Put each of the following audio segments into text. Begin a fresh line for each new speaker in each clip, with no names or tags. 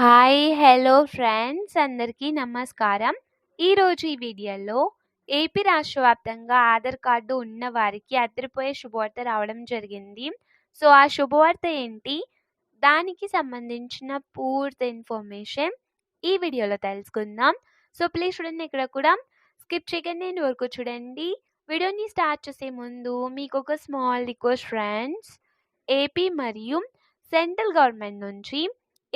Hi hello friends అందరికీ నమస్కారం. ఈరోజు ఈ వీడియోలో ఏపీ రాష్ట్ర వ్యాప్తంగా ఆధార్ కార్డు ఉన్న వారికి అదిరిపోయే శుభవార్త రావడం జరిగింది. సో ఆ శుభవార్త ఏంటి? దానికి సంబంధించిన పూర్తి ఇన్ఫర్మేషన్ ఈ వీడియోలో తెలుసుకుందాం. సో ప్లీజ్ చూడండి ఇక్కడ కూడా. స్కిప్ చేయకండి నేను వరకు చూడండి. వీడియోని స్టార్ట్ చేసే ముందు మీకు ఒక స్మాల్ రిక్వెస్ట్ ఫ్రెండ్స్ ఏపీ మరియు సెంట్రల్ గవర్నమెంట్ నుంచి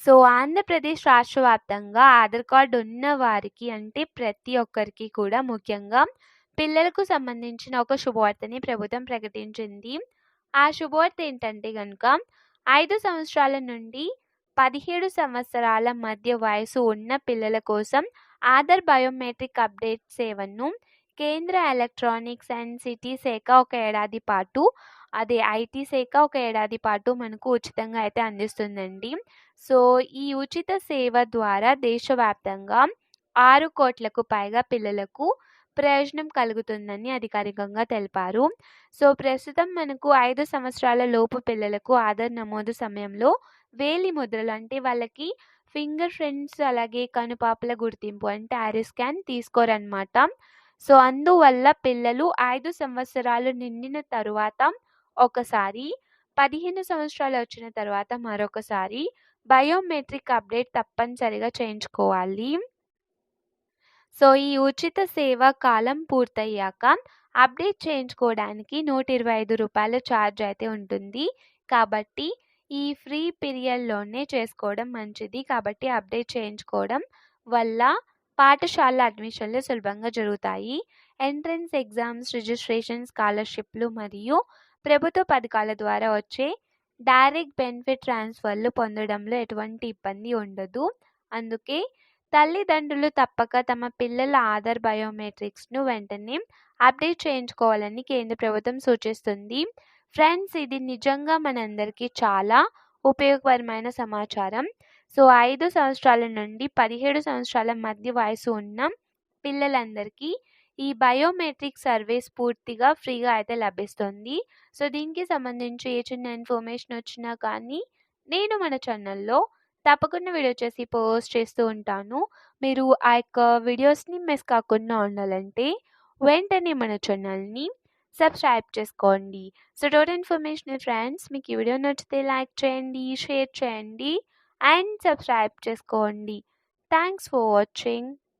సో ఆంధ్రప్రదేశ్ రాష్ట్ర వ్యాప్తంగా ఆధార్ కార్డు ఉన్న వారికి అంటే ప్రతి ఒక్కరికి కూడా ముఖ్యంగా పిల్లలకు సంబంధించిన ఒక శుభవార్తని ప్రభుత్వం ప్రకటించింది. ఆ శుభవార్త ఏంటంటే కనుక ఐదు సంవత్సరాల నుండి పదిహేడు సంవత్సరాల మధ్య వయసు ఉన్న పిల్లల కోసం ఆధార్ బయోమెట్రిక్ అప్డేట్ సేవను కేంద్ర ఎలక్ట్రానిక్స్ అండ్ సిటీ శాఖ ఒక ఏడాది పాటు అదే ఐటీ శాఖ ఒక ఏడాది పాటు మనకు ఉచితంగా అయితే అందిస్తుందండి. సో ఈ ఉచిత సేవ ద్వారా దేశవ్యాప్తంగా ఆరు కోట్లకు పైగా పిల్లలకు ప్రయోజనం కలుగుతుందని అధికారికంగా తెలిపారు. సో ప్రస్తుతం మనకు ఐదు సంవత్సరాల లోపు పిల్లలకు ఆధార్ నమోదు సమయంలో వేలి ముద్రలు అంటే వాళ్ళకి ఫింగర్ ప్రింట్స్ అలాగే కనుపాపల గుర్తింపు అంటే ఆరిస్కాన్ స్కాన్ తీసుకోరనమాట సో అందువల్ల పిల్లలు ఐదు సంవత్సరాలు నిండిన తరువాత ఒకసారి పదిహేను సంవత్సరాలు వచ్చిన తర్వాత మరొకసారి బయోమెట్రిక్ అప్డేట్ తప్పనిసరిగా చేయించుకోవాలి. సో ఈ ఉచిత సేవ కాలం పూర్తయ్యాక అప్డేట్ చేయించుకోవడానికి నూట ఇరవై ఐదు రూపాయల ఛార్జ్ అయితే ఉంటుంది. కాబట్టి ఈ ఫ్రీ పీరియడ్లోనే చేసుకోవడం మంచిది. కాబట్టి అప్డేట్ చేయించుకోవడం వల్ల పాఠశాల అడ్మిషన్లు సులభంగా జరుగుతాయి. ఎంట్రన్స్ ఎగ్జామ్స్ రిజిస్ట్రేషన్ స్కాలర్షిప్లు మరియు ప్రభుత్వ పథకాల ద్వారా వచ్చే డైరెక్ట్ బెనిఫిట్ ట్రాన్స్ఫర్లు పొందడంలో ఎటువంటి ఇబ్బంది ఉండదు. అందుకే తల్లిదండ్రులు తప్పక తమ పిల్లల ఆధార్ బయోమెట్రిక్స్ను వెంటనే అప్డేట్ చేయించుకోవాలని కేంద్ర ప్రభుత్వం సూచిస్తుంది. ఫ్రెండ్స్ ఇది నిజంగా మనందరికీ చాలా ఉపయోగకరమైన సమాచారం. సో ఐదు సంవత్సరాల నుండి పదిహేడు సంవత్సరాల మధ్య వయసు ఉన్న పిల్లలందరికీ ఈ బయోమెట్రిక్ సర్వీస్ పూర్తిగా ఫ్రీగా అయితే లభిస్తుంది. సో దీనికి సంబంధించి ఏ చిన్న ఇన్ఫర్మేషన్ వచ్చినా కానీ నేను మన ఛానల్లో తప్పకుండా వీడియో చేసి పోస్ట్ చేస్తూ ఉంటాను. మీరు ఆ యొక్క వీడియోస్ని మిస్ కాకుండా ఉండాలంటే వెంటనే మన ఛానల్ని సబ్స్క్రైబ్ చేసుకోండి. సో టోటల్ ఇన్ఫర్మేషన్ ఫ్రెండ్స్ మీకు ఈ వీడియో నచ్చితే లైక్ చేయండి షేర్ చేయండి. అండ్ సబ్స్క్రైబ్ చేసుకోండి థ్యాంక్స్ ఫర్ వాచింగ్